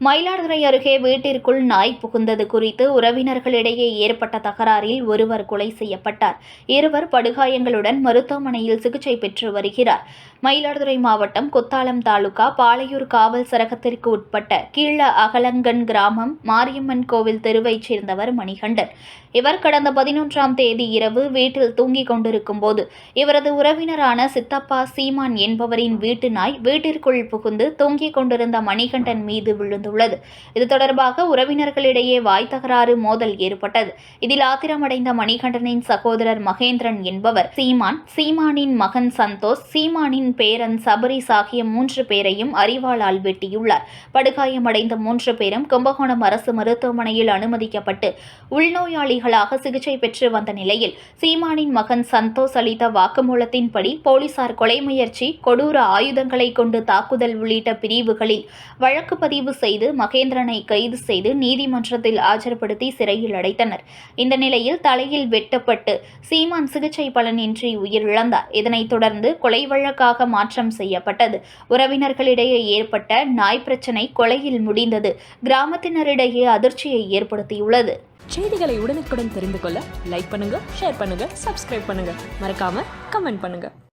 மயிலாடுதுறை அருகே வீட்டிற்குள் நாய் புகுந்தது குறித்து உறவினர்களிடையே ஏற்பட்ட தகராறில் ஒருவர் கொலை செய்யப்பட்டார். இருவர் படுகாயங்களுடன் மருத்துவமனையில் சிகிச்சை பெற்று வருகிறார். மயிலாடுதுறை மாவட்டம் குத்தாலம் தாலுகா பாளையூர் காவல் சரகத்திற்கு உட்பட்ட கீழ அகலங்கன் கிராமம் மாரியம்மன் கோவில் தெருவைச் சேர்ந்தவர் மணிகண்டன். இவர் கடந்த பதினொன்றாம் தேதி இரவு வீட்டில் தூங்கிக் கொண்டிருக்கும் போது இவரது உறவினரான சித்தப்பா சீமான் என்பவரின் வீட்டு நாய் வீட்டிற்குள் புகுந்து தூங்கிக் கொண்டிருந்த மணிகண்டன் மீது விழுந்துள்ளது இது தொடர்பாக உறவினர்களிடையே வாய் தகராறு மோதல் ஏற்பட்டது. இதில் ஆத்திரமடைந்த மணிகண்டனின் சகோதரர் மகேந்திரன் என்பவர் சீமான் சீமானின் மகன் சந்தோஷ் சீமானின் பேரன் சபரிஸ் ஆகிய மூன்று பேரையும் அறிவாளால் வெட்டியுள்ளார். படுகாயமடைந்த மூன்று பேரும் கும்பகோணம் அரசு மருத்துவமனையில் அனுமதிக்கப்பட்டு உள்நோயாளிகளாக சிகிச்சை பெற்று வந்த நிலையில் சீமானின் மகன் சந்தோஷ் அளித்த வாக்குமூலத்தின்படி போலீசார் கொலை முயற்சி கொடூர ஆயுதங்களை கொண்டு தாக்குதல் உள்ளிட்ட பிரிவுகளில் வழக்கு பதிவு செய்து செய்து மகேந்திரனை கைது செய்து நீதிமன்றத்தில் ஆஜர்படுத்தி சிறையில் அடைத்தனர். இந்த நிலையில் தலையில் வெட்டப்பட்டு சீமான் சிகிச்சை பலனின்றி உயிரிழந்தார். இதனைத் தொடர்ந்து கொலை வழக்காக மாற்றம் செய்யப்பட்டது. உறவினர்களிடையே ஏற்பட்ட நாய் பிரச்சினை கொலையில் முடிந்தது. கிராமத்தினரிடையே அதிர்ச்சியை ஏற்படுத்தியுள்ளது. செய்திகளை உடனுக்குடன் தெரிந்து கொள்ள லைக் பண்ணுங்க ஷேர் பண்ணுங்க சப்ஸ்கிரைப் பண்ணுங்க. மறக்காம கமெண்ட் பண்ணுங்க.